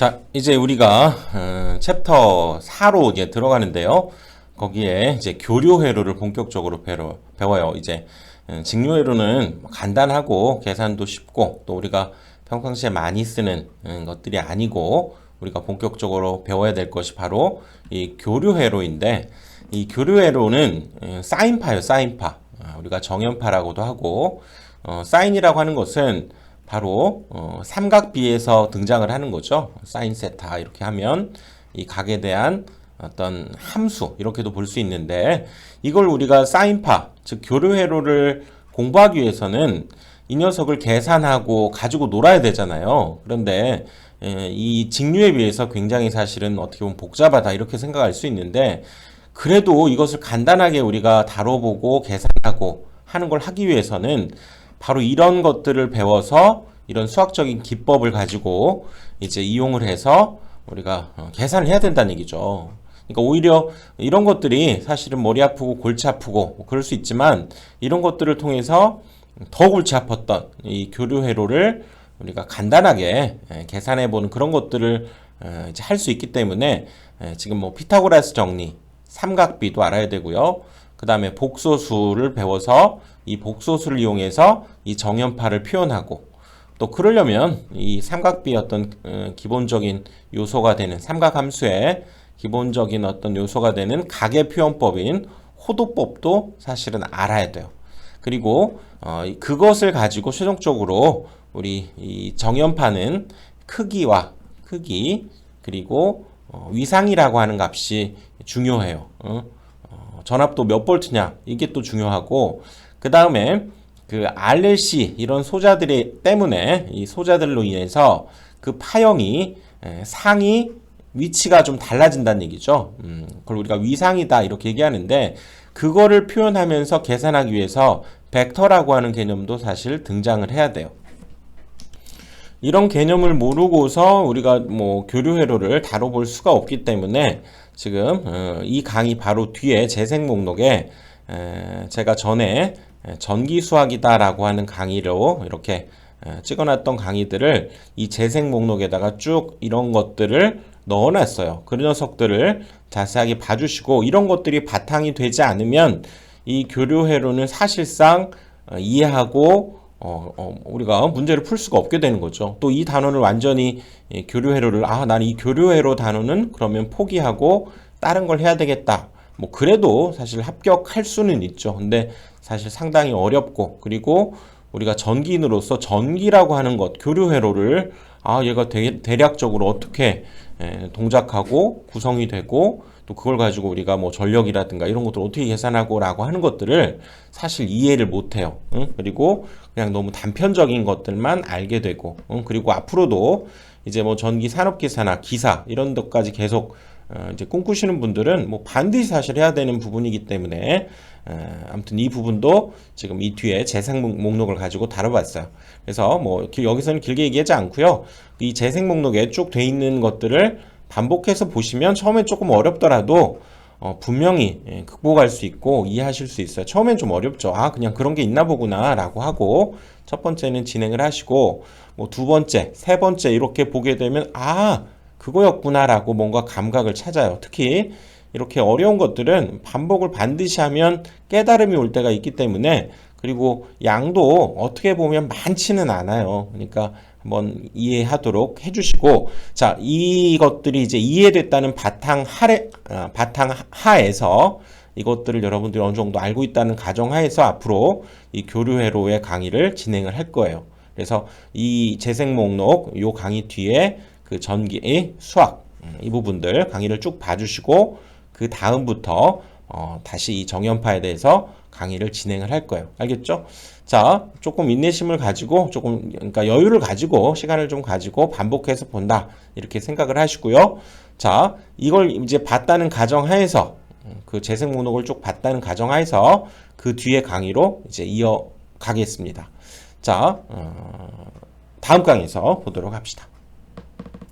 자, 이제 우리가 어, 챕터 4로 이제 들어가는데요. 거기에 이제 교류 회로를 본격적으로 배워, 배워요. 이제 어, 직류 회로는 간단하고 계산도 쉽고 또 우리가 평상시에 많이 쓰는 음, 것들이 아니고 우리가 본격적으로 배워야 될 것이 바로 이 교류 회로인데 이 교류 회로는 어, 사인파예요. 사인파. 아, 우리가 정연파라고도 하고 어, 사인이라고 하는 것은 바로 어, 삼각비에서 등장을 하는 거죠. 사인 세타 이렇게 하면 이 각에 대한 어떤 함수 이렇게도 볼 수 있는데 이걸 우리가 사인파 즉 교류 회로를 공부하기 위해서는 이 녀석을 계산하고 가지고 놀아야 되잖아요. 그런데 에, 이 직류에 비해서 굉장히 사실은 어떻게 보면 복잡하다 이렇게 생각할 수 있는데 그래도 이것을 간단하게 우리가 다뤄보고 계산하고 하는 걸 하기 위해서는 바로 이런 것들을 배워서 이런 수학적인 기법을 가지고 이제 이용을 해서 우리가 어, 계산을 해야 된다는 얘기죠. 그러니까 오히려 이런 것들이 사실은 머리 아프고 골치 아프고 뭐 그럴 수 있지만 이런 것들을 통해서 더 골치 아팠던 이 교류 회로를 우리가 간단하게 예, 계산해 보는 그런 것들을 어, 이제 할 수 있기 때문에 예, 지금 뭐 피타고라스 정리, 삼각비도 알아야 되고요. 그 다음에 복소수를 배워서 이 복소수를 이용해서 이 정연파를 표현하고 또 그러려면 이 삼각비의 어떤 어, 기본적인 요소가 되는 삼각함수의 기본적인 어떤 요소가 되는 각의 표현법인 호도법도 사실은 알아야 돼요. 그리고 어, 이- 그것을 가지고 최종적으로 우리 이 정연파는 크기와 크기 그리고 어, 위상이라고 하는 값이 중요해요. 어? 어, 전압도 몇 볼트냐 이게 또 중요하고 그 다음에 그 RLC 이런 소자들이 때문에 이 소자들로 인해서 그 파형이 에, 상이 위치가 좀 달라진다는 얘기죠. 음, 그걸 우리가 위상이다 이렇게 얘기하는데 그거를 표현하면서 계산하기 위해서 벡터라고 하는 개념도 사실 등장을 해야 돼요. 이런 개념을 모르고서 우리가 뭐 교류 회로를 다뤄볼 수가 없기 때문에 지금 어, 이 강의 바로 뒤에 재생 목록에 에, 제가 전에 에, 전기 수학이다라고 하는 강의로 이렇게 에, 찍어놨던 강의들을 이 재생 목록에다가 쭉 이런 것들을 넣어놨어요. 그 녀석들을 자세하게 봐주시고 이런 것들이 바탕이 되지 않으면 이 교류 회로는 사실상 어, 이해하고 어, 어, 우리가 문제를 풀 수가 없게 되는 거죠. 또 이 단원을 완전히 이 교류 회로를 아, 나는 이 교류 회로 단원은 그러면 포기하고 다른 걸 해야 되겠다. 뭐 그래도 사실 합격할 수는 있죠. 근데 사실 상당히 어렵고 그리고 우리가 전기인으로서 전기라고 하는 것, 교류 회로를 아, 얘가 대, 대략적으로 어떻게 에, 동작하고 구성이 되고 또 그걸 가지고 우리가 뭐 전력이라든가 이런 것들 어떻게 계산하고라고 하는 것들을 사실 이해를 못해요. 응? 그리고 그냥 너무 단편적인 것들만 알게 되고, 응? 그리고 앞으로도 이제 뭐 전기 산업 기사나 기사 이런 것까지 계속 어, 이제 꿈꾸시는 분들은 뭐 반드시 사실 해야 되는 부분이기 때문에 어, 아무튼 이 부분도 지금 이 뒤에 재생 목- 목록을 가지고 다뤄봤어요. 그래서 뭐 기- 여기서는 길게 얘기하지 않고요. 이 재생 목록에 쭉 돼 있는 것들을 반복해서 보시면 처음에 조금 어렵더라도 어, 분명히 예, 극복할 수 있고 이해하실 수 있어요. 처음엔 좀 어렵죠. 아, 그냥 그런 게 있나 보구나 라고 하고 첫 번째는 진행을 하시고 뭐 두 번째, 세 번째 이렇게 보게 되면 아, 그거였구나라고 뭔가 감각을 찾아요. 특히 이렇게 어려운 것들은 반복을 반드시 하면 깨달음이 올 때가 있기 때문에 그리고 양도 어떻게 보면 많지는 않아요. 그러니까 한번 이해하도록 해주시고 자 이것들이 이제 이해됐다는 바탕 하에 아, 바탕 하에서 이것들을 여러분들이 어느 정도 알고 있다는 가정하에서 앞으로 이 교류회로의 강의를 진행을 할 거예요. 그래서 이 재생 목록 요 강의 뒤에 그 전기 수학 음, 이 부분들 강의를 쭉 봐주시고 그 다음부터 어, 다시 이 정연파에 대해서 강의를 진행을 할 거예요. 알겠죠? 자, 조금 인내심을 가지고 조금 그러니까 여유를 가지고 시간을 좀 가지고 반복해서 본다 이렇게 생각을 하시고요. 자, 이걸 이제 봤다는 가정하에서 음, 그 재생 목록을 쭉 봤다는 가정하에서 그 뒤에 강의로 이제 이어 가겠습니다. 자, 어, 다음 강의에서 보도록 합시다.